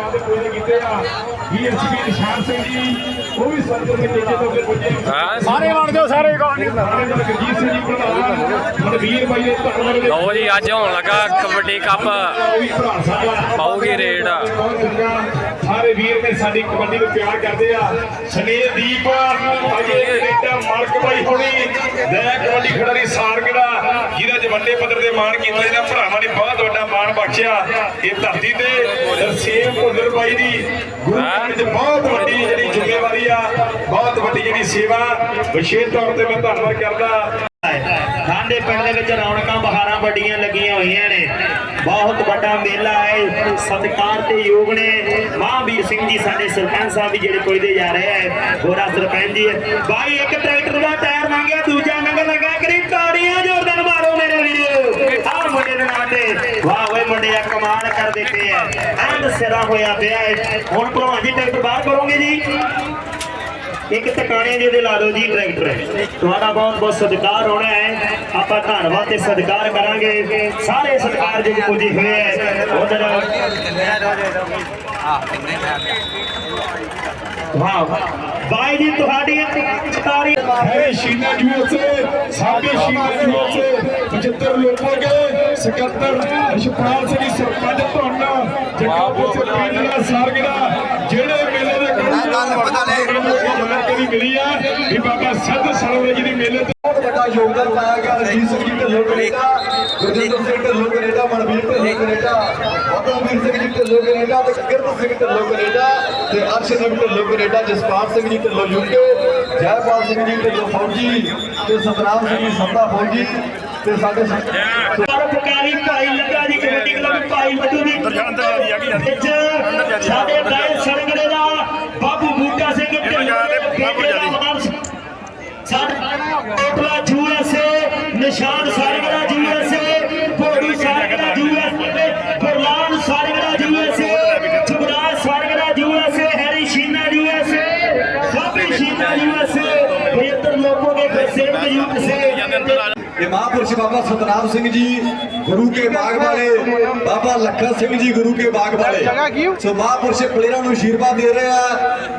ਵਾਅਦੇ ਪੂਰੇ ਕੀਤੇ ਆ? ਵੀਐਸਪੀ ਨਿਸ਼ਾਨ ਸਿੰਘ ਜੀ ਉਹ ਵੀ ਸੰਗਤ ਦੇ ਟੀਚੇ ਤੋਂ ਅੱਗੇ ਪੁੱਜੇ। ਹਾਂ। ਸਾਰੇ ਬਣ ਜਾਓ ਸਾਰੇ। ਕੌਣ ਦੇ ਲਓ ਜੀ ਅੱਜ ਹੋਣ ਲੱਗਾ ਕਬੱਡੀ ਕੱਪ। ਪਾਊਗੀ ਰੇਡ। ਸਾਰੇ ਵੀਰ ਨੇ ਸਾਡੀ ਕਬੱਡੀ ਨੂੰ ਪਿਆਰ ਕਰਦੇ ਆ। ਸਨੇਹਦੀਪ ਅਜੇ ਕੈਨੇਡਾ ਮਾਲਕ ਬਾਈ ਹੋਣੀ। ਲੈ ਕਬੱਡੀ ਖਿਡਾਰੀ ਸਾਰਗੜਾ ਜਿਹਦਾ ਅੱਜ ਵੱਡੇ ਪੱਧਰ ਤੇ ਮਾਣ ਕੀਤਾ ਇਹਨਾਂ ਭਰਾਵਾਂ ਨੇ ਬਹੁਤ ਵੱਡਾ ਮਾਣ ਬਖਸ਼ਿਆ। ਇਹ ਧਰਤੀ ਤੇ ਸੇਮ ਭੁੱਲਰ ਬਾਈ ਦੀ ਗੁਰੂ ਘਰ ਬਹੁਤ ਵੱਡੀ ਜਿਹੜੀ ਜ਼ਿੰਮੇਵਾਰੀ ਆ ਬਹੁਤ ਵੱਡੀ ਜਿਹੜੀ ਸੇਵਾ ਵਿਸ਼ੇਸ਼ ਤੌਰ ਤੇ ਮੈਂ ਧੰਨਵਾਦ ਕਰਦਾ। ਸਾਡੇ ਪਿੰਡ ਦੇ ਵਿੱਚ ਰੌਣਕਾਂ ਬਹਾਰਾਂ ਵੱਡੀਆਂ ਲੱਗੀਆਂ ਹੋਈਆਂ ਨੇ। ਬਹੁਤ ਵੱਡਾ ਮੇਲਾ ਹੈ, ਸਤਿਕਾਰ ਤੇ ਯੋਗ ਨੇ। ਮਹਾਂਵੀਰ ਸਿੰਘ ਜੀ ਸਾਡੇ ਸਰਪੰਚ ਸਾਹਿਬ ਵੀ ਜਿਹੜੇ ਪੁੱਜਦੇ ਜਾ ਰਹੇ ਹੈ, ਗੋਰਾ ਸਰਪੰਚ ਜੀ। ਬਾਈ, ਇੱਕ ਟਰੈਕਟਰ ਦਾ ਟਾਇਰ ਮੰਗਿਆ ਦੂਜਾ ਨੰਗਰ ਲੱਗਾ ਕਰੀ ਤਾੜੀਆਂ ਜ਼ੋਰਦਾਰ ਮਾਰੋ ਮੇਰੇ ਵੀਰੋ। ਆਹ ਮੁੰਡੇ ਦੇ ਨਾਂ ਤੇ। ਵਾਹ ਓਏ ਮੁੰਡੇ ਕਮਾਲ ਕਰ ਦਿੱਤੇ ਆ ਐਂਡ ਸਿਰਾ ਹੋਇਆ ਪਿਆ ਹੈ। ਹੁਣ ਭਲਵਾਨ ਜੀ ਟਰੈਕਟਰ ਬਾਹਰ ਕਰੋਗੇ ਜੀ? ਇੱਕ ਟਿਕਾਣੇ ਦੇ ਦੇ ਲਾ ਦਿਓ ਜੀ ਟਰੈਕਟਰ। ਤੁਹਾਡਾ ਬਹੁਤ ਬਹੁਤ ਸਤਿਕਾਰ ਹੋਣਾ ਹੈ। ਆਪਾਂ ਧੰਨਵਾਦ ਤੇ ਸਤਿਕਾਰ ਕਰਾਂਗੇ। ਸਾਰੇ ਸਤਿਕਾਰ ਜਿਹੜੇ ਪੁੱਜੇ ਹੋਏ ਹੈ ਉਧਰ ਵਾਹ ਬਾਈ ਜੀ ਤੁਹਾਡੀ ਚਤਾਰੀ ਹੈ ਸ਼ੀਨਾ ਯੂਐਸਏ ਸਾਬੇ ਸ਼ੀਨਾ ਯੂਐਸਏ 75 ਲੋਕਾਂ ਕੇ ਸਕੱਤਰ ਅਸ਼ਪਾਲ ਸਿੰਘ ਜੀ ਸਰਪੰਚ ਧੋਨਾ ਜੱਗਾਪੁਰ ਸੇ ਪਿੰਡ ਦਾ ਸਾਰਗੜਾ ਜਿਹੜੇ ਮੇਲੇ ਦੇ ਜਾਣਕਾਰੀ ਮਿਲੀ ਆ ਵੀ ਬਾਬਾ ਸਿੱਧ ਸਰਵਰ ਜੀ ਦੀ ਮੇਲੇ ਤੇ ਬਹੁਤ ਵੱਡਾ ਯੋਗਦਾਨ ਪਾਇਆ ਗਿਆ Ranjit Singh ji Dhillon Canada Gurjinder Singh Dhillon Canada Manvir Dhillon Canada Singh ji Dhillon Canada ਤੇ ਕਿਰਤ ਸਿੰਘ ਢਿੱਲੋਂ ਕੈਨੇਡਾ ਤੇ ਅਰਸ਼ਦੀਪ ਢਿੱਲੋਂ ਕੈਨੇਡਾ ਜਸਪਾਲ ਸਿੰਘ ਜੀ ਢਿੱਲੋਂ ਯੂਕੇ ਜੈਪਾਲ ਸਿੰਘ ਜੀ ਢਿੱਲੋਂ ਫੌਜੀ ਤੇ ਸਤਨਾਮ ਸਿੰਘ ਜੀ ਸੰਧਾ ਫੌਜੀ ਤੇ ਸਾਡੇ ਪਰਪਕਾਰੀ ਭਾਈ ਲੱਗਾ ਜੀ ਕਬੱਡੀ ਕਲੱਬ ਭਾਈ ਮਧੂ ਦੀ। ਮਹਾਂਪੁਰਸ਼ ਬਾਬਾ ਸਤਨਾਮ ਸਿੰਘ ਜੀ ਗੁਰੂ ਕੇ ਬਾਗ ਵਾਲੇ ਬਾਬਾ ਲੱਖਾ ਸਿੰਘ ਜੀ ਗੁਰੂ ਕੇ ਬਾਗ ਵਾਲੇ। ਸੋ ਮਹਾਂਪੁਰਸ਼ ਪਲੇਅਰਾਂ ਨੂੰ ਅਸ਼ੀਰਵਾਦ ਦੇ ਰਹੇ ਆ।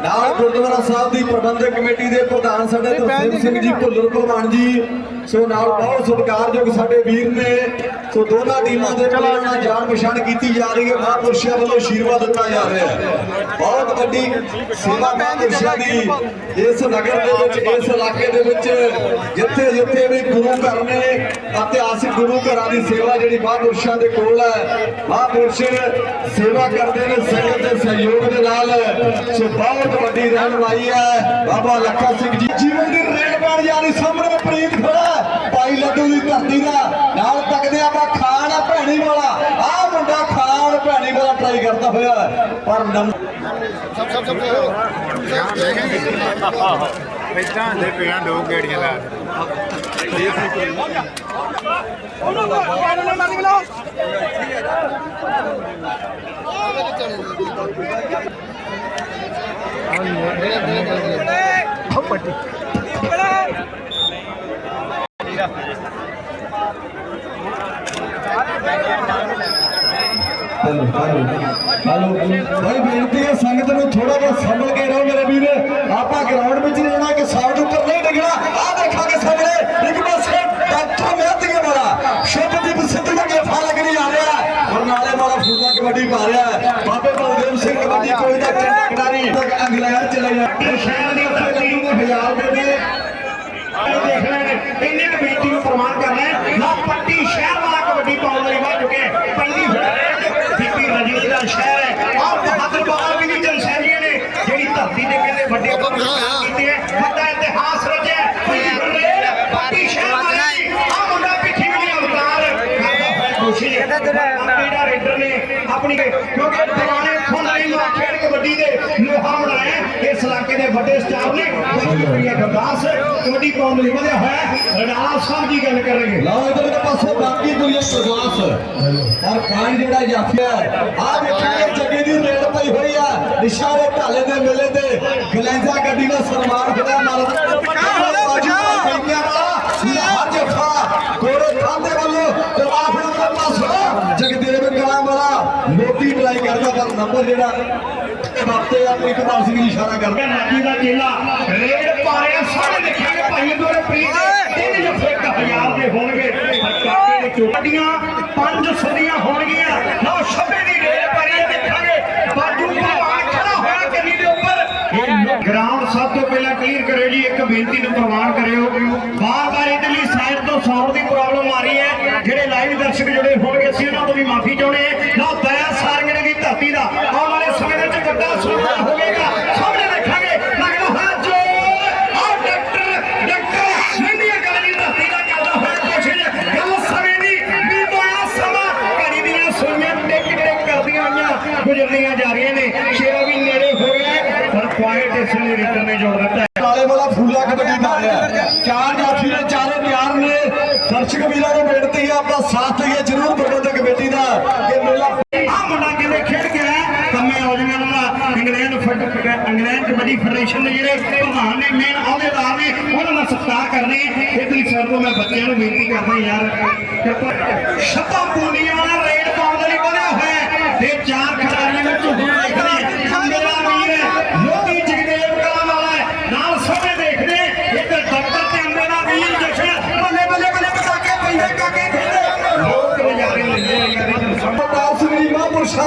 ਨਾਲ ਗੁਰਦੁਆਰਾ ਸਾਹਿਬ ਦੀ ਪ੍ਰਬੰਧਕ ਕਮੇਟੀ ਦੇ ਪ੍ਰਧਾਨ ਸਾਡੇ ਤਰਸੇਮ ਸਿੰਘ ਜੀ। ਭੁੱਲਰ ਭਲਵਾਨ ਜੀ। ਸੋ ਨਾਲ ਬਹੁਤ ਸਤਿਕਾਰਯੋਗ ਸਾਡੇ ਵੀਰ ਨੇ। ਸੋ ਦੋਨਾਂ ਟੀਮਾਂ ਦੇ ਨਾਲ ਜਾਣ ਪਛਾਣ ਕੀਤੀ ਜਾ ਰਹੀ ਹੈ। ਮਹਾਂਪੁਰਸ਼ਾਂ ਵੱਲੋਂ ਅਸ਼ੀਰਵਾਦ ਦਿੱਤਾ ਜਾ ਰਿਹਾ ਹੈ। ਬਹੁਤ ਵੱਡੀ ਸੇਵਾ ਮਹਾਂਪੁਰਸ਼ਾਂ ਦੀ ਇਸ ਨਗਰ ਦੇ ਵਿੱਚ ਇਸ ਇਲਾਕੇ ਦੇ ਵਿੱਚ ਜਿੱਥੇ ਜਿੱਥੇ ਵੀ ਗੁਰੂ ਘਰ ਨੇ ਇਤਿਹਾਸਿਕ ਗੁਰੂ ਘਰਾਂ ਦੀ ਸੇਵਾ ਜਿਹੜੀ ਮਹਾਂਪੁਰਸ਼ਾਂ ਦੇ ਕੋਲ ਹੈ ਮਹਾਂਪੁਰਸ਼ ਸੇਵਾ ਕਰਦੇ ਨੇ ਸੰਗਤ ਦੇ ਸਹਿਯੋਗ ਦੇ ਨਾਲ। ਸੋ ਬਹੁਤ ਵੱਡੀ ਰਹਿਨਮਾਈ ਹੈ। ਬਾਬਾ ਲੱਖਾ ਸਿੰਘ ਜੀ। ਜੀਵਨ ਦੀ ਰੇਲ ਬਣ ਜਾਣੀ ਸਾਹਮਣੇ ਪ੍ਰੀਤ ਖੜਾ ਹੈ, ਭਾਈ ਲੱਡੂ ਦੀ ਧਰਤੀ ਦਾ ਨਾਲ ਤੱਕਦੇ ਆਪਾਂ ਖਾਨ ਆ ਭੈਣੀ ਵਾਲਾ ਆਹ ਮੁੰਡਾ ਖਾਨ ਭੈਣੀ ਵਾਲਾ ਟਰਾਈ ਕਰਦਾ ਹੋਇਆ ਹੈ। ਪਰ ਨੰਬਰ ਇਦਾਂ ਦੇ ਪਿਆਂ ਦੋ ਗੇੜੀਆਂ ਲਾ ਹੈਲੋ ਹੈਲੋ ਭਾਈ ਬੇਨਤੀ ਹੈ ਸੰਗਤ ਨੂੰ ਥੋੜਾ ਜਿਹਾ ਸੰਭਲ ਕੇ ਰਹੋ ਮੇਰੇ ਵੀਰ। ਆਪਾਂ ਗਰਾਊਂਡ ਵਿੱਚ ਰਹਿਣਾ ਕਿ ਸਾਈਡ ਉੱਪਰ ਨਹੀਂ ਡਿੱਗਣਾ। ਆਹ ਦੇਖਾਂਗੇ ਸਾਹਮਣੇ ਇੱਕ ਪਾਸੇ ਡਾਕਟਰ ਮਹਿਤੀਏ ਵਾਲਾ। ਸ਼ੁਭਦੀਪ ਸਿੱਧੂ ਦਾ ਗੇਫਾ ਲੱਗਣੀ ਆ ਰਿਹਾ। ਹੈ ਔਰ ਨਾਲੇ ਵਾਲਾ ਫੂਲਾ ਕਬੱਡੀ ਪਾ ਰਿਹਾ। ਹੈ ਬਾਬੇ ਬਲਦੇਵ ਸਿੰਘ ਕਬੱਡੀ ਕੋਈ ਦਾ ਖਿਡਾਰੀ। ਇੰਗਲੈਂਡ ਚਲੇ ਜਾ ਸ਼ਹਿਰ ਦੇ ਉੱਤੇ ਲੱਡੂ ਨੂੰ ਹਜ਼ਾਰ ਦੇ ਦੇ ਦੇਖ ਲੈ ਇੰਨੇ ਕੁ ਬੇਟੀ ਨੂੰ ਪ੍ਰਮਾਣ ਕਰ ਲੈ ਨਾ ਪੱਟੀ ਸ਼ਹਿਰ ਵਾਲਾ ਕਬੱਡੀ ਪਾਉਣ ਵਾਲੀ ਵੱਜ ਚੁੱਕੇ ਪਹਿਲੀ ਬੀਬੀ ਰਜਨੀ ਦਾ ਸ਼ਹਿਰ ਹੈ ਆਹ ਬਹਾਦਰ ਬਾਬਾ ਵੀ ਨਹੀਂ ਜਨ ਸ਼ਹਿਰੀਆਂ ਨੇ ਜਿਹੜੀ ਧਰਤੀ ਤੇ ਕਹਿੰਦੇ ਵੱਡੇ ਕੰਮ ਕੀਤੇ ਹੈ ਵੱਡਾ ਇਤਿਹਾਸ ਰਚਿਆ ਪੱਟੀ ਸ਼ਹਿਰ ਵਾਲਾ ਆਹ ਮੁੰਡਾ ਪਿੱਛੇ ਵੀ ਨਹੀਂ ਅਵਤਾਰ ਕਰਦਾ ਹੋਇਆ ਖੁਸ਼ੀ ਹੈ। ਕਿਹੜਾ ਰੇਡਰ ਨੇ ਆਪਣੀ ਕਿਉਂਕਿ ਪੁਰਾਣੇ ਖੁੰਦਾਈ ਨੂੰ ਖੇਡ ਕਬੱਡੀ ਦੇ ਲੋਹਾ ਬਣਾਇਆ ਇਸ ਇਲਾਕੇ ਦੇ ਵੱਡੇ ਸਟਾਰ ਨੇ। ਬਹੁਤ ਗਰਦਾਸ ਕਬੱਡੀ ਪਾਉਣ ਲਈ ਵਧਿਆ ਹੋਇਆ ਰਣਾਲਾ ਸਾਹਿਬ ਜੀ ਗੱਲ ਕਰਨਗੇ। ਲਓ ਇਧਰ ਦੇ ਪਾਸੇ ਬਾਕੀ ਦੁਨੀਆ ਪ੍ਰਵਾਸ ਔਰ ਕਾਨ ਜਿਹੜਾ ਜਾਫਿਆ ਆ ਦੇਖਾਂਗੇ ਜੱਗੇ ਦੀ ਰੇਡ ਪਈ ਹੋਈ ਆ। ਨਿਸ਼ਾਰੇ ਢਾਲੇ ਦੇ ਮੇਲੇ ਤੇ ਗਲੈਂਜਾ ਗੱਡੀ ਦਾ ਸਨਮਾਨ ਹੋਇਆ। ਮਾਲਕ ਲਾਹੌਰ ਜਫਾ ਗੋਰੇ ਖਾਨ ਦੇ ਵੱਲੋਂ ਦਰਬਾਰ ਦਾ ਪਾਸਾ ਜਗਦੇਵ ਕਲਾਂ ਵਾਲਾ ਮੋਤੀ ਟਰਾਈ ਕਰਦਾ ਪਰ ਨੰਬਰ ਜਿਹੜਾ ਬਾਤੇ ਆਪਣੀ ਕਮਾਲ ਸਿੰਘ ਜੀ ਇਸ਼ਾਰਾ ਕਰਦਾ। ਰਾਜੀ ਦਾ ਚੇਲਾ ਰੇਡ ਪਾਰਿਆ ਸਾਰੇ ਦੇਖਾਂਗੇ ਭਾਈ ਦੋਰੇ ਪ੍ਰੀਤ ਤਿੰਨ ਜਫੇ ਇੱਕ ਹਜ਼ਾਰ ਦੇ ਹੋਣਗੇ। ਕਾਕੇ ਦੇ ਚੋਟੀਆਂ ਪੰਜ ਸਦੀਆਂ ਹੋਣਗੀਆਂ। ਨਾ ਛੱਬੇ ਦੀ ਰੇਡ ਪਾਰਿਆ ਦੇਖਾਂਗੇ। ਬਾਜੂ ਭਲਵਾਨ ਖੜਾ ਹੋਇਆ ਕੰਨੀ ਦੇ ਉੱਪਰ। ਗਰਾਊਂਡ ਸਭ ਤੋਂ ਪਹਿਲਾਂ ਕਲੀਅਰ ਕਰਿਓ ਜੀ ਇੱਕ ਬੇਨਤੀ ਨੂੰ ਪ੍ਰਵਾਨ ਕਰਿਓ। ਬਾਰ-ਬਾਰ ਇਧਰਲੀ ਸਾਈਡ ਤੋਂ ਸਾਊਂਡ ਦੀ ਪ੍ਰੋਬਲਮ ਆ ਰਹੀ ਹੈ। ਜਿਹੜੇ ਲਾਈਵ ਦਰਸ਼ਕ ਜੁੜੇ ਹੋਣਗੇ ਅਸੀਂ ਉਹਨਾਂ ਤੋਂ ਵੀ ਮਾਫੀ ਚਾਹੁੰਦੇ ਹਾਂ ਨਾ ਦਇਆ ਸਾਰਗੜੇ ਦੀ ਧਰਤੀ ਦਾ ਆਉਣ ਵਾਲੇ ਸਮੇਂ ਦੇ ਵਿੱਚ ਵੱਡਾ ਸੁਣਨਾ ਹੋਵੇਗਾ ਸਾਹਮਣੇ ਦੇਖਾਂਗੇ ਲੱਗਦਾ ਹੋਇਆ ਜੋ ਆਹ ਡਾਕਟਰ ਡਾਕਟਰ ਮੰਡੀਆਂ ਗੱਲ ਦੀ ਧਰਤੀ ਦਾ ਕਰਦਾ ਹੋਇਆ ਕੋਸ਼ਿਸ਼ ਗੱਲ ਸਮੇਂ ਦੀ ਵੀ ਦੋਇਆ ਸਮਾਂ ਘੜੀ ਦੀਆਂ ਸੂਈਆਂ ਟਿਕ ਟਿਕ ਕਰਦੀਆਂ ਹੋਈਆਂ ਗੁਜ਼ਰਦੀਆਂ ਜਾ ਰਹੀਆਂ ਨੇ ਸ਼ੇਰਾ ਵੀ ਨੇੜੇ ਹੋ ਗਿਆ ਹੈ, ਪਰ ਕੁਆਇਟ ਇਸ ਨੇ ਰਿਟਰਨ ਨੇ ਜੋੜ ਦਿੱਤਾ ਹੈ। ਕਾਲੇ ਵਾਲਾ ਫੂਲਾ ਕਬੱਡੀ ਮਾਰਿਆ ਚਾਰ ਜਾਫੀ ਨੇ ਚਾਰੇ ਤਿਆਰ ਨੇ ਦਰਸ਼ਕ ਵੀਰਾਂ ਆਪਣਾ ਸਾਥ ਦਈਏ ਜਰੂਰ ਪ੍ਰਬੰਧਕ ਕਮੇਟੀ ਦਾ। ਕਿ ਮੇਲਾ ਆਹ ਮੁੰਡਾ ਕਹਿੰਦੇ ਖੇਡ ਕੇ ਆਇਆ ਕੰਮੇ ਔਜਮਨ ਦਾ ਇੰਗਲੈਂਡ ਫੱਟ ਇੰਗਲੈਂਡ ਕਬੱਡੀ ਫੈਡਰੇਸ਼ਨ ਦੇ ਜਿਹੜੇ ਪ੍ਰਧਾਨ ਨੇ ਮੇਨ ਅਹੁਦੇਦਾਰ ਨੇ, ਉਹਨਾਂ ਦਾ ਸਤਿਕਾਰ ਕਰਨੇ ਇਤਨੀ ਸਰ ਨੂੰ ਮੈਂ ਬੱਚਿਆਂ ਨੂੰ ਬੇਨਤੀ ਕਰਦਾ ਯਾਰ ਸ਼ਬਦਾਂ ਸ਼ੱਪਾ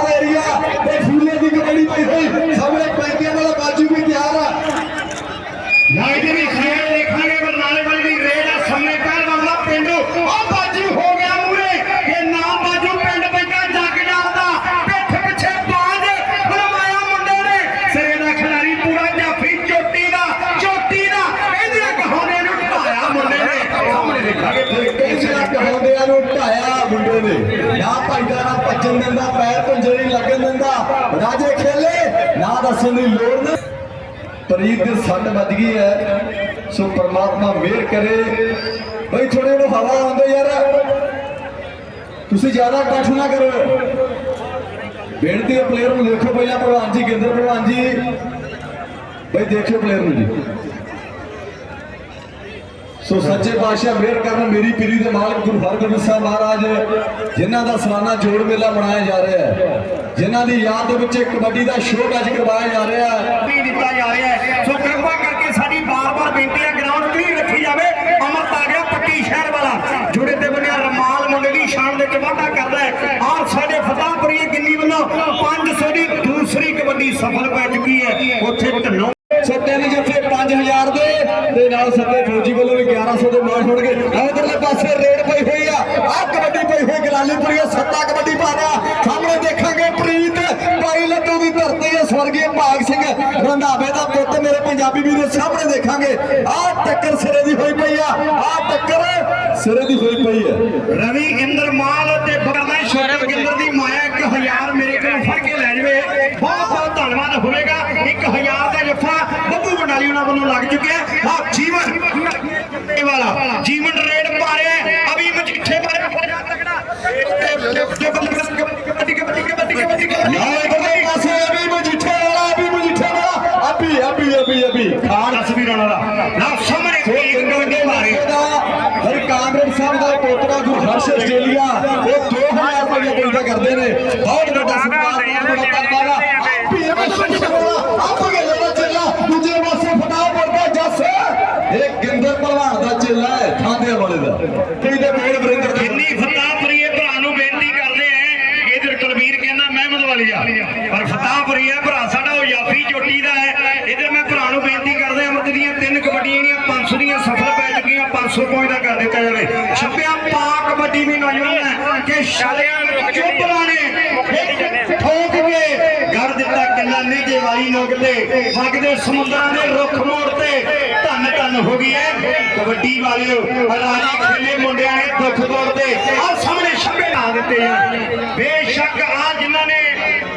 ਦਾ ਏਰੀਆ ਤੇ ਫੂਲੇ ਦੀ ਕਬੱਡੀ ਪਈ ਹੋਈ। ਸਾਹਮਣੇ ਪੈਂਤੀਆਂ ਵਾਲਾ ਬਾਜੂ ਵੀ ਤਿਆਰ ਆ। ਨਾਈ ਦੇ ਵੀ ਖੇਡ ਦੇਖਾਂਗੇ ਬਰਨਾਲੇ ਵਾਲੀ ਦੀ ਰੇਡ ਆ। ਸਾਹਮਣੇ ਪਹਿਲ ਵਾਲਾ ਪਿੰਡ ਉਹ ਬਾਜੂ ਹੋ ਗਿਆ ਮੂਰੇ ਇਹ ਨਾ ਬਾਜੂ ਪਿੰਡ ਪੈਂਦਾ ਜੱਗ ਜਾਂਦਾ ਪਿੱਠ ਪਿੱਛੇ ਬਾਜ ਬਣਵਾਇਆ ਮੁੰਡੇ ਨੇ। ਸਿਰੇ ਦਾ ਖਿਡਾਰੀ ਪੂਰਾ ਜਾਫੀ ਚੋਟੀ ਦਾ ਚੋਟੀ ਦਾ। ਇਹਦੇ ਕਹਾਣੇ ਨੂੰ ਢਾਇਆ ਮੁੰਡੇ ਨੇ। ਸਾਹਮਣੇ ਦੇਖਾਂਗੇ। ਕਿਸੇ ਕਹਾਉਂਦਿਆਂ ਨੂੰ ਢਾਇਆ ਮੁੰਡੇ ਨੇ। ਨਾ ਭਾਈਦਾ ਨਾ ਭੱਜਣ ਦਿੰਦਾ ਪੈਰ ਪੰਜੇ ਨਹੀਂ ਲੱਗਣ ਦਿੰਦਾ ਰਾਜੇ ਖੇਲੇ ਨਾ ਦੱਸਣ ਦੀ ਲੋੜ ਨਹੀਂ ਪ੍ਰੀਤ ਦੇ ਸੱਟ ਵੱਜ ਗਈ ਹੈ। ਸੋ ਪ੍ਰਮਾਤਮਾ ਮਿਹਰ ਕਰੇ। ਬਈ ਥੋੜੇ ਨੂੰ ਹਵਾ ਆਉਂਦੇ ਯਾਰ। ਤੁਸੀਂ ਜ਼ਿਆਦਾ ਇਕੱਠ ਨਾ ਕਰੋ। ਬੇਨਤੀ ਹੈ ਪਲੇਅਰ ਨੂੰ ਦੇਖੋ ਪਹਿਲਾਂ ਪ੍ਰਧਾਨ ਜੀ, ਗਿੰਦਰ ਪ੍ਰਧਾਨ ਜੀ। ਬਈ ਦੇਖਿਓ ਪਲੇਅਰ ਨੂੰ ਜੀ। ਸੋ ਸੱਚੇ ਪਾਤਸ਼ਾਹ ਮਿਹਰ ਕਰਨ ਮੇਰੀ ਪੀਰੀ ਦੇ ਮਾਲਕ ਗੁਰੂ ਹਰਗੋਬਿੰਦ ਸਾਹਿਬ ਮਹਾਰਾਜ, ਜਿਨ੍ਹਾਂ ਦਾ ਸਾਲਾਨਾ ਜੋੜ ਮੇਲਾ ਮਨਾਇਆ ਜਾ ਰਿਹਾ ਹੈ, ਜਿਨ੍ਹਾਂ ਦੀ ਯਾਦ ਦੇ ਵਿੱਚ ਕਬੱਡੀ ਦਾ ਸ਼ੋਅ ਅੱਜ ਕਰਵਾਇਆ ਜਾ ਰਿਹਾ ਹੈ। ਨਹੀਂ ਦਿੱਤਾ ਜਾ ਰਿਹਾ ਹੈ। ਸੋ ਕਿਰਪਾ ਕਰਕੇ ਸਾਡੀ ਬਾਰ-ਬਾਰ ਬੇਨਤੀ ਹੈ ਗਰਾਊਂਡ ਕਲੀਅਰ ਰੱਖੀ ਜਾਵੇ। ਅਮਰਤ ਆ ਗਿਆ ਪੱਟੀ ਸ਼ਹਿਰ ਵਾਲਾ। ਜੁੜੇ ਤੇ ਬਣਿਆ ਰਮਾਲ ਮੁੰਡੇ ਦੀ ਸ਼ਾਨ ਦੇ ਵਿੱਚ ਵਾਧਾ ਕਰਦਾ ਹੈ। ਔਰ ਸਾਡੇ ਫਤਾਹਪੁਰੀਏ ਗਿੰਨੀ ਵੱਲੋਂ 500 ਦੀ ਦੂਸਰੀ ਕਬੱਡੀ ਸਫਲ ਪੈ ਚੁੱਕੀ ਹੈ। ਉੱਥੇ ਸੋ ਤਿੰਨ ਜੱਫੇ 5000 ਦੇ ਤੇ ਨਾਲ ਸੱਤੇ ਫੌਜੀ ਵੱਲੋਂ ਵੀ 1100 ਦੇ ਮਾਰ ਹੋਣਗੇ। ਇਧਰਲੇ ਪਾਸੇ, ਰੇਡ ਪਈ ਹੋਈ ਆ ਆਹ ਕਬੱਡੀ ਪਈ ਹੋਈ, ਗਲਾਲੀਪੁਰੀ ਸੱਤਾ ਕਬੱਡੀ ਪਾਣਾ ਸਾਹਮਣੇ ਦੇਖਾਂਗੇ ਪ੍ਰੀਤ ਭਾਈ ਲੱਡੂ ਦੀ ਧਰਤੀ ਹੈ ਸਵਰਗੀ ਭਾਗ ਸਿੰਘ ਰੰਧਾਵੇ ਦਾ ਪੁੱਤ ਮੇਰੇ ਪੰਜਾਬੀ ਵੀਰ ਸਾਹਮਣੇ ਦੇਖਾਂਗੇ ਆਹ ਟੱਕਰ ਸਿਰੇ ਦੀ ਹੋਈ ਪਈ ਆ ਆਹ ਟੱਕਰ ਸਿਰੇ ਦੀ ਹੋਈ ਪਈ ਹੈ ਰਵੀ ਇੰਦਰ ਮਾਲ ਤੇ ਬਰਨਾ ਸ਼ੋਕਰ ਗਿੰਦਰ ਦੀ ਮਾਇਆ 1000 ਮੇਰੇ ਕੋਲ ਫੜ ਕੇ ਲੈ ਜਾਵੇ ਬਹੁਤ ਬਹੁਤ ਧੰਨਵਾਦ ਹੋਵੇਗਾ 1000 ਦਾ ਜੱਫਾ ਬੱਬੂ ਮੰਡਾਲੀ ਉਹਨਾਂ ਵੱਲੋਂ ਲੱਗ ਚੁੱਕਿਆ ਆ ਜੀਵਨ ਇਹ ਵਾਲਾ। ਜੀਵਨ ਰੇਡ ਮਾਰਿਆ ਅਭੀ ਮਜੀਠੇ ਮਾਰਿਆ ਫੋਜਾ ਤਗੜਾ ਕਬੱਡੀ ਕਬੱਡੀ ਕਬੱਡੀ ਕਬੱਡੀ ਨਾ ਇਧਰਲੇ ਪਾਸੇ ਅਭੀ ਮਜੀਠੇ ਵਾਲਾ ਅਭੀ ਮਜੀਠੇ ਵਾਲਾ ਅਭੀ ਅਭੀ ਅਭੀ ਅਭੀ ਖਾਨ ਤਸਵੀਰਾਂ ਵਾਲਾ ਨਾ ਸਾਹਮਣੇ ਕੋਈ ਕਬੱਡੀ ਮਾਰੇ ਦਾ ਹਰ ਕਾਂਗਰਸ ਸਾਹਿਬ ਦਾ ਪੋਤਰਾ ਗੁਰਹਰਸ਼ ਆਸਟ੍ਰੇਲੀਆ ਉਹ 2000 ਰੁਪਏ ਪੈਦਾ ਕਰਦੇ ਨੇ ਬਹੁਤ ਵੱਡਾ ਸਨਮਾਨ ਬਹੁਤ ਵੱਡਾ ਧੰਨਵਾਦ ਆ ਪੀਐਮ ਆਪ ਗਏ ਦਾ ਚੇਲਾ ਦੂਜੇ ਪਾਸੇ ਫਟਾਫਟ ਦਾ ਜੱਸ ਇਹ ਗਿੰਦਰ ਭਲਵਾਨ ਦਾ ਚੇਲਾ ਹੈ ਥਾਂਦੇ ਵਾਲੇ ਦਾ ਤੇ ਦੇ ਮੇੜ ਵਰਿੰਦਰ ਦੇ ਜਿੰਨੀ ਫਤਾਹਪੁਰੀਏ ਭਰਾ ਨੂੰ ਬੇਨਤੀ ਕਰਦੇ ਆ ਇਧਰ ਕੁਲਵੀਰ ਕਹਿੰਦਾ ਮਹਿਮਦ ਵਾਲੀ ਆ ਪਰ ਫਤਾਹਪੁਰੀਏ ਭਰਾ ਸਾਡਾ ਉਹ ਯਾਫੀ ਚੋਟੀ ਦਾ ਹੈ ਇਧਰ ਮੈਂ ਭਰਾ ਨੂੰ ਬੇਨਤੀ ਕਰਦੇ ਅਮਰਤ ਦੀਆਂ ਤਿੰਨ ਕਬੱਡੀਆਂ ਜਿਹੜੀਆਂ 500 ਦੀਆਂ ਸਫਲ ਪੈ ਚੁੱਕੀਆਂ 500 ਪੁਆਇੰਟ ਦਾ ਕਰ ਦਿੱਤਾ ਜਾਵੇ। ਛੱਪਿਆ ਪਾ ਕਬੱਡੀ ਵੀ ਨੌਜਵਾਨ ਹੈ ਕਿ ਸ਼ਾਲਿਆਂ ਚੋਪੜਾ ਨੇ ਇੱਕ ਠੋਕ ਕੇ ਗੜ ਦਿੱਤਾ ਕਿੱਲਾ ਨੀਜੇ ਵਾਲੀ ਨੋਕ ਤੇ ਵਗਦੇ ਸਮੁੰਦਰਾਂ ਦੇ ਰੁੱਖ ਮੋੜ ਤੇ ਧੰਨ ਧੰਨ ਹੋ ਗਈ ਹੈ ਕਬੱਡੀ ਵਾਲਿਓ ਰਾਜੀ ਖੇਲੇ ਮੁੰਡਿਆਂ ਨੇ ਦੁੱਖ ਤੋੜਦੇ ਆ ਸਾਹਮਣੇ ਛੱਪੇ ਲਾ ਦਿੱਤੇ ਆ। ਬੇਸ਼ੱਕ ਆ ਜਿਨ੍ਹਾਂ ਨੇ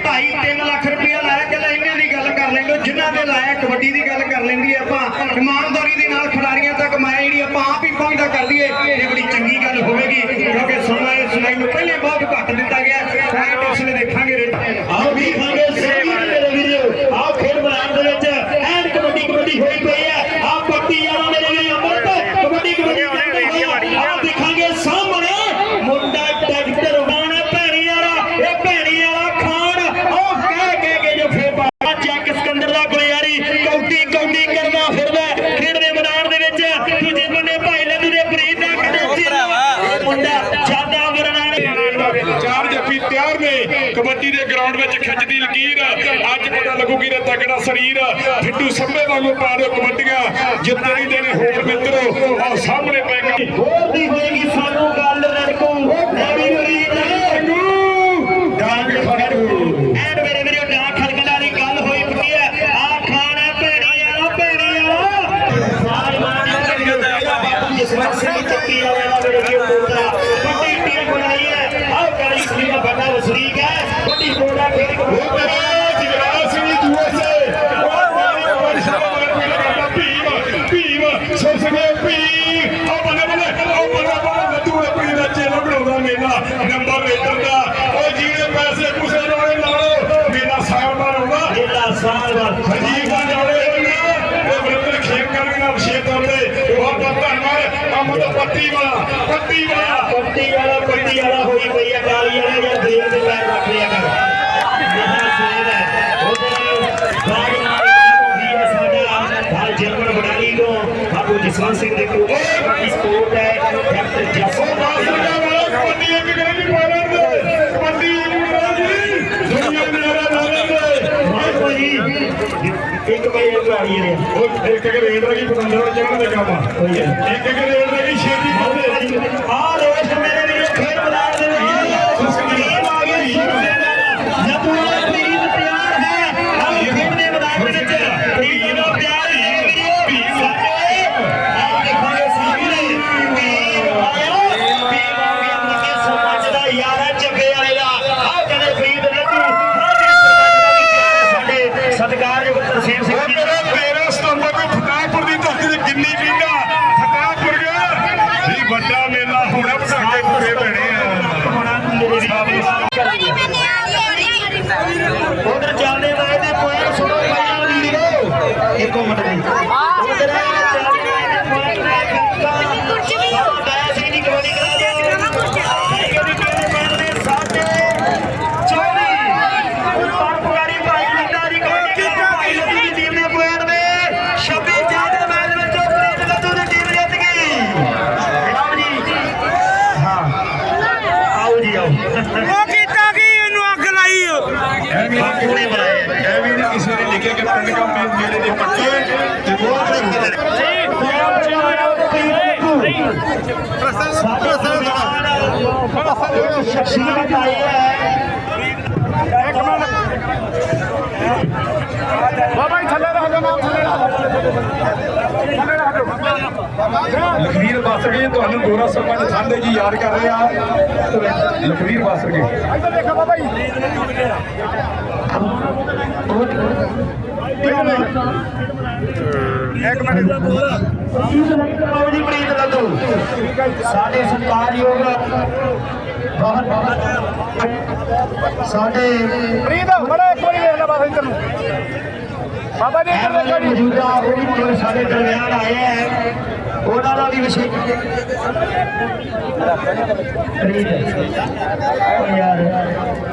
2.5 ਲੱਖ ਰੁਪਇਆ ਲਾਇਆ ਕਿ ਇਹਨਾਂ ਦੀ ਗੱਲ ਕਰ ਲੈਂਦੇ ਜਿਨ੍ਹਾਂ ਦੇ ਲਾਇਆ ਕਬੱਡੀ ਦੀ ਗੱਲ ਕਰ ਲੈਂਦੀ ਆਪਾਂ। ਇਮਾਨਦਾਰੀ ਦੇ ਨਾਲ ਖਿਡਾਰੀਆਂ ਤੱਕ ਮੈਂ ਜਿਹੜੀ ਆਪਾਂ ਆਪ ਹੀ ਪਹੁੰਚਦਾ ਕਰ ਲਈਏ, ਇਹ ਬੜੀ ਚੰਗੀ ਗੱਲ ਹੋਵੇਗੀ, ਕਿਉਂਕਿ ਸਮਾਂ ਇਸ ਸੁਣਾਈ ਨੂੰ ਪਹਿਲੇ ਬਹੁਤ ਘੱਟ ਦਿੱਤਾ ਗਿਆ ਫੈਕਟ ਇਸ ਲਈ ਦੇਖਾਂਗੇ ਆਓ ਵੀ ਖਾਂਗੇ ਸਹੀ ਮੇਰੇ ਵੀਡੀਓ ਆਓ ਖੇਡ ਮੈਦਾਨ ਦੇ ਵਿੱਚ ਐਨ ਕਬੱਡੀ ਕਬੱਡੀ ਹੋਈ ਪਈ ਹੈ ਆਹ ਪੱਟੀ ਵਾਲਾ ਮੇਰੇ ਵੀਰ ਅਮਰਤ ਕਬੱਡੀ ਕਬੱਡੀ ਕਹਿੰਦੇ ਹੋਏ ਆਓ ਦੇਖਾਂਗੇ ਸਾਹਮਣੇ ਮੁੰਡਾ ਡਾਕਟਰ ਹੋਣਾ ਭੈਣੀ ਵਾਲਾ ਇਹ ਭੈਣੀ ਵਾਲਾ ਖਾਨ ਜਗੀਰ ਅੱਜ ਪਤਾ ਲੱਗੂ ਕਿ ਤਕੜਾ ਸਰੀਰ ਫਿੱਟੂ ਵਾਂਗੂ ਪਾ ਦਿਓ ਕਬੱਡੀਆਂ। ਜਿੱਤੇ ਨਹੀਂ ਦੇਣੇ ਹੋਰ ਮਿੱਤਰੋ, ਆਹ ਸਾਹਮਣੇ ਪੈਗਾ ਹੋਦੀ ਹੋਏਗੀ ਸਾਨੂੰ ਗੱਲ ਰੜਕੂ ਨਵੀਂ ਰੀਤ ਡਾਂਗ ਫੜੂ ਐਨ ਮੇਰੇ ਵੀਰੋ ਡਾਂਗ ਖੜਕਣ ਵਾਲੀ ਗੱਲ ਹੋਈ ਪਈ ਹੈ ਆ ਖਾਣਾ ਭੈਣੀਆਂ ਭੈਣੀਆਂ ਸਾਰ ਮਾਰ ਜਿਸਮਤ ਸਿੰਘ ਚੱਕੀ ਵਾਲੇ ਦਾ ਮੇਰੇ ਵੀਰੋ ਬੋਲਦਾ ਵੱਡੀ ਟੀਮ ਬਣਾਈ ਹੈ ਆਹ ਕਾਲੀ ਸਿੰਘ ਦਾ ਵੱਡਾ ਵਸਨੀਕ ਹੈ ਵੱਡੀ ਬੋਲਾ ਖੇਡ ਉਹ ਮੇਰੇ ਜਗਰਾਜ ਸਿੰਘ ਜੀ ਯੂਐਸਏ ਭੀਮ ਭੀਮ ਸਕੇ ਭੀਮ ਉਹ ਬੱਲੇ ਬੱਲੇ ਉਹ ਬੱਲੇ ਬੱਲੇ ਲੱਡੂ ਆਪਣੀ ਦਾ ਚੇਲਾ ਬਣਾਉਂਦਾ ਮੇਲਾ ਨੰਬਰ ਰੇਟਰ ਦਾ ਉਹ ਜਿਹਨੇ ਪੈਸੇ ਕੁਸੇ ਲਾਉਣੇ ਲਾਓ ਮੇਲਾ ਸਾਹਿਬ ਦਾ ਆਉਂਦਾ ਇਹਦਾ ਸਾਲ ਬਾਅਦ ਹਰਜੀਤ ਦਾ ਜਾਣੇ ਇਹ ਬ੍ਰਦਰ ਖੇਮ ਕਰਨ ਦਾ ਵਿਸ਼ੇ ਤੌਰਤੇ ਬਹੁਤ ਬਹੁਤ ਧੰਨਵਾਦ ਕੰਮ ਤੋਂ ਪੱਤੀ ਵਾਲਾ ਪੱਤੀ ਵਾਲਾ ਪੱਟੀ ਵਾਲਾ ਪੱਟੀ ਵਾਲਾ ਹੋਈ ਪਈ ਆ ਕਾਲੀ ਵਾਲਾ ਜਾਂ ਦੇਰ ਦੇ ਪੈਰ ਰੱਖ ਲਿਆ ਕਰ ਮੇਰਾ ਸੇਵ ਹੈ ਉਧਰ ਨਾਲ ਹੋਈ ਹੈ ਸਾਡਾ ਭਾਈ ਜਰਮਨ ਬੜਾਲੀ ਤੋਂ ਬਾਬੂ ਜਸਵੰਤ ਸਿੰਘ ਦੇ ਕੋਲ ਸਾਡੀ ਸਪੋਰਟ ਹੈ ਡਾਕਟਰ ਬਾਸਰ ਦਾ ਵਾਲਾ ਕਬੱਡੀ ਇੱਕ ਗ੍ਰੈਂਡ ਫਾਈਨਲ ਦੇ ਕਬੱਡੀ ਇੱਕ ਜੀ ਦੁਨੀਆ ਨਾਰਾ ਨਾਰੇ ਦੇ ਮਾਰੋ ਜੀ ਇੱਕ ਵਜੇ ਗਾੜੀ ਨੇ। ਉਹ ਇੱਕ ਇੱਕ ਰੇਡ ਕੀ ਪਤੰਦਰ ਚੜਨ ਦੇ ਕੰਮ ਆ ਇੱਕ ਇੱਕ ਰੇਡ ਕੀ ਛੇਤੀ ਕਰਦੇ ਆ ਰੋਸ਼ ਮੇਰੇ ਵੀਰੋ ਖੇਡ ਮੈਦਾਨ ਦੇ ਵਿੱਚ ਟੀਮ ਆ ਗਈ ਨਪੂਰਾ ਪ੍ਰੀਤ ਪਿਆਰ ਹੈ ਆਹ ਖੇਡ ਦੇ ਮੈਦਾਨ ਦੇ ਵਿੱਚ ਪ੍ਰੀਤ ਦਾ ਪਿਆਰ ਹੈ ਵੀਰੋ ਸਾਡੇ ਆਹ ਦੇਖਾਂਗੇ ਸਾਹਮਣੇ ਵੀਰ ਆਇਆ ਵੀਰ ਆ ਗਿਆ ਨਿੱਕੇ ਸਮਾਜ ਦਾ ਯਾਰਾ ਚੱਬੇ ਵਾਲੇ ਦਾ ਆਹ ਕਹਿੰਦੇ ਪ੍ਰੀਤ ਲੱਡੂ ਸਾਡੇ ਸਮਾਜ ਦਾ ਵੀ ਪਿਆਰ ਹੈ ਸਾਡੇ ਸਤਿਕਾਰਯੋਗ ਤਰਸੇਮ ਸਿੰਘ ਉਹ ਜੀ ਮੇਰੇ 13 ਸਤੰਬਰ ਨੂੰ ਫਤਾਹਪੁਰ ਦੀ ਧਰਤੀ ਤੇ ਗਿੰਨੀ ਵਿੰਗਾ ਫਤਾਹਪੁਰ ਗਿਆ ਇਹ ਵੱਡਾ ਮੇਲਾ ਹੋਣਾ ਪਟਾਕੇ ਪੂਰੇ ਪੈਣੇ ਆ ਹੋਣਾ ਮੇਰੇ ਵੀਰ ਉਧਰ ਚੱਲਦੇ ਵਾਏ ਦੇ ਪੁਆਇੰਟ ਸੁਣੋ ਪਹਿਲਾਂ ਵੀਰੋ ਇੱਕੋ ਮਿੰਟ ਦੀ ਉਧਰ ਚੱਲਦੇ ਵਾਏ ਦੇ ਪੁਆਇੰਟ ਨੇ ਗੱਗਾ ਬਾਬਾ ਸਿੰਘ ਦੀ ਗੋਲੀ ਕਰਾ ਦਿਓ ਠੀਕ ਹੈ ਜੀ ਕਿਹੜੇ ਪਿੰਡ ਦੇ ਸਾਡੇ 24 ਉੱਪਰ ਪੁਗਾਰੀ ਭਾਈ ਲਿੰਦਾ ਦੀ ਕਬੱਡੀ ਕਲੱਬ ਭਾਈ ਲੱਦੀ ਦੀ ਟੀਮ ਨੇ ਪੁਆਇੰਟ ਦੇ 26 ਚਾਰ ਦੇ ਮੈਚ ਵਿੱਚ ਪ੍ਰੀਤ ਲੱਦੂ ਦੀ ਟੀਮ ਜਿੱਤ ਗਈ ਲਓ ਜੀ ਹਾਂ ਆਓ ਜੀ ਆਓ ਉਹ ਕੀਤਾ ਕੀ ਇਹਨੂੰ ਅੱਗ ਲਾਈ ਓ? ਪੂਰੇ ਬਣਾਏ ਆ। ਇਹ ਵੀ ਨਹੀਂ ਕਿਸੇ ਨੇ ਲਿਖਿਆ ਕਿ ਪਿੰਡ ਕਾ ਮੇ- ਮੇਰੇ ਦੇ ਪੱਕੇ ਤੇ ਬਹੁਤ ਸ਼ਖਸੀਅਤ ਆਈ ਹੈ ਬਾਬਾ ਜੀ ਥੱਲੇ ਰੱਖ ਦਿਓ ਥੱਲੇ ਲਖਵੀਰ ਬਾਸਰਗੇ ਤੁਹਾਨੂੰ ਗੋਰਾ ਸਰਪੰਚ ਸੰਦੇ ਜੀ ਯਾਦ ਕਰ ਰਹੇ ਆ। ਲਖਵੀਰ ਬਾਸਰਗੇ ਇੱਧਰ ਦੇਖੋ ਬਾਬਾ ਜੀ ਇੱਕ ਮਿੰਟ। ਬਾਬੂ ਜੀ ਪ੍ਰੀਤ ਲੱਦੂ ਸਾਡੇ ਸਤਿਕਾਰਯੋਗ ਬਹੁਤ ਸਾਡੇ ਪ੍ਰੀਤ ਬੜਾ ਇੱਕ ਵਾਰੀ ਵੇਖ ਲੈ ਬਾਬਾ ਇੱਧਰ ਨੂੰ। ਬਾਬਾ ਜੀ ਇੱਧਰ ਦੇਖੋ ਜੀ। ਮੌਜੂਦਾ ਉਹ ਵੀ ਸਾਡੇ ਦਰਮਿਆਨ ਆਏ ਹੈ ਉਹਨਾਂ ਦਾ ਵੀ ਵਿਸ਼ੇ ਪ੍ਰੀਤ ਉਹ ਯਾਰ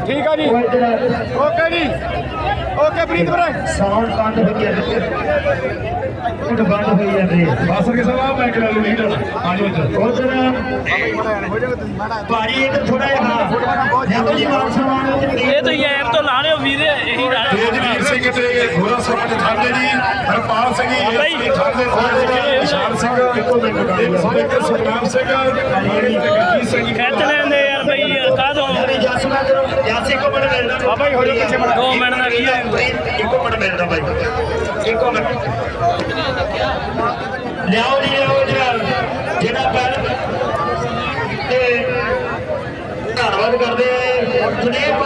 ਠੀਕ ਆ ਜੀ। ਓਕੇ ਜੀ। ਓਕੇ ਪ੍ਰੀਤ ਵੀਰੇ। ਸਾਊਂਡ ਬੰਦ ਹੋ ਗਿਆ ਉਹ ਬੰਦ ਹੋਈ ਜਾਂਦੀ ਹੈ ਬਾਸਰਗੇ ਸਾਹਿਬ ਮੈਂ ਕਿਹਾ ਲੀਡਰ ਆਜੋ ਇੱਧਰ। ਉਧਰ ਭਾਜੀ ਇੱਧਰ ਥੋੜਾ ਜਿਹਾ ਦੇਖੋ ਜੀ ਮਾਨ ਸਨਮਾਨ ਵਿੱਚ ਇਹ ਤੁਸੀਂ ਐਪ ਤੋਂ ਲਾ ਲਿਓ ਵੀਰੇ ਇਹੀ ਲਾ ਲਿਓ। ਤੇਜਵੀਰ ਸਿੰਘ ਤੇ ਗੋਰਾ ਸਰਪੰਚ ਖਾਂਦੇ ਜੀ ਹਰਪਾਲ ਸਿੰਘ ਜੀ। ਖਾਂਦੇ ਨਿਸ਼ਾਨ ਸਿੰਘ ਸੁਖਨਾਮ ਸਿੰਘ ਜਗਜੀਤ ਸਿੰਘ ਜੀ ਖਿੱਚ ਲੈਂਦੇ ਯਾਰ ਬਈ ਯਾਰ ਕਾਹਦੋਂ? ਅਰੇ ਜਸ ਮੈਂ ਕਰੋ ਜਸ ਇੱਕੋ ਮਿੰਟ ਮਿਲਦਾ ਬਾਬਾ ਜੀ ਹੋ ਜਾਓ ਪਿੱਛੇ ਮੁੜ। ਦੋ ਮਿੰਟ ਦਾ ਕੀ ਹੈ? ਇੱਕੋ ਮਿੰਟ ਮਿਲਦਾ ਬਾਈ। ਇੱਕੋ ਮਿੰਟ। ਲਿਆਓ ਜੀ ਲਿਆਓ ਜਿਹੜਾ ਜਿਹੜਾ ਪਹਿਲ ਤੇ ਧੰਨਵਾਦ ਕਰਦੇ ਜਨੇਬ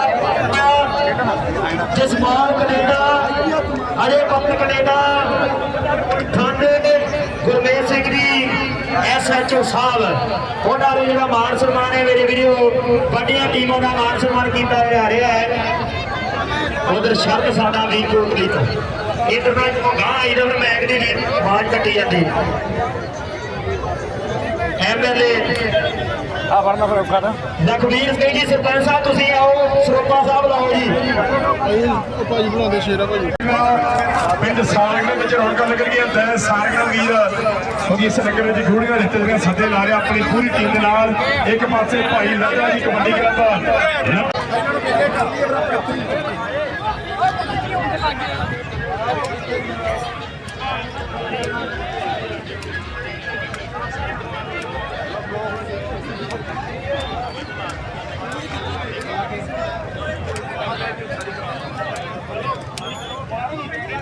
Jasman Canada Ajay Pant Canada. SHO ਸਾਹਿਬ, ਉਹਨਾਂ ਨੂੰ ਜਿਹੜਾ ਮਾਨ ਸਨਮਾਨ ਹੈ ਮੇਰੇ ਵੀਰੋ, ਵੱਡੀਆਂ ਟੀਮਾਂ ਦਾ ਮਾਨ ਸਨਮਾਨ ਕੀਤਾ ਜਾ ਰਿਹਾ ਹੈ। ਉਧਰ ਸ਼ਰਤ ਸਾਡਾ ਵੀ ਕੋਟਲੀ ਤੋਂ ਇਧਰ ਮੈਂ ਗਾਂ ਇਧਰ ਮੈਗ ਦੀ ਆਵਾਜ਼ ਕੱਟੀ ਜਾਂਦੀ। ਐਮਐਲਏ। ਆ ਵਰਨਾ ਫਿਰ ਔਖਾ ਤਾਂ। ਲਖਵੀਰ ਸਿੰਘ ਜੀ ਸਰਪੰਚ ਸਾਹਿਬ ਤੁਸੀਂ ਆਓ। ਸਰੋਪਾ ਸਾਹਿਬ ਲਾਓ ਜੀ। ਭਾਈ ਬਣਾਉਂਦੇ ਸ਼ੇਰਾ ਭਾਈ। ਪਿੰਡ ਸਾਰਗ ਦੇ ਵਿੱਚ ਰੌਣਕਾਂ ਲੱਗ ਰਹੀਆਂ ਦੈ ਸਾਰਗ ਨਗੀਰ ਕਿਉਂਕਿ ਇਸ ਨਗਰ ਵਿੱਚ ਖੂੜੀਆਂ ਦਿੱਤੇ ਗਏ ਸੱਦੇ ਲਾ ਰਿਹਾ ਆਪਣੀ ਪੂਰੀ ਟੀਮ ਦੇ ਨਾਲ। ਇੱਕ ਪਾਸੇ ਭਾਈ ਲਾਲਾ ਜੀ ਕਬੱਡੀ ਕਲੱਬ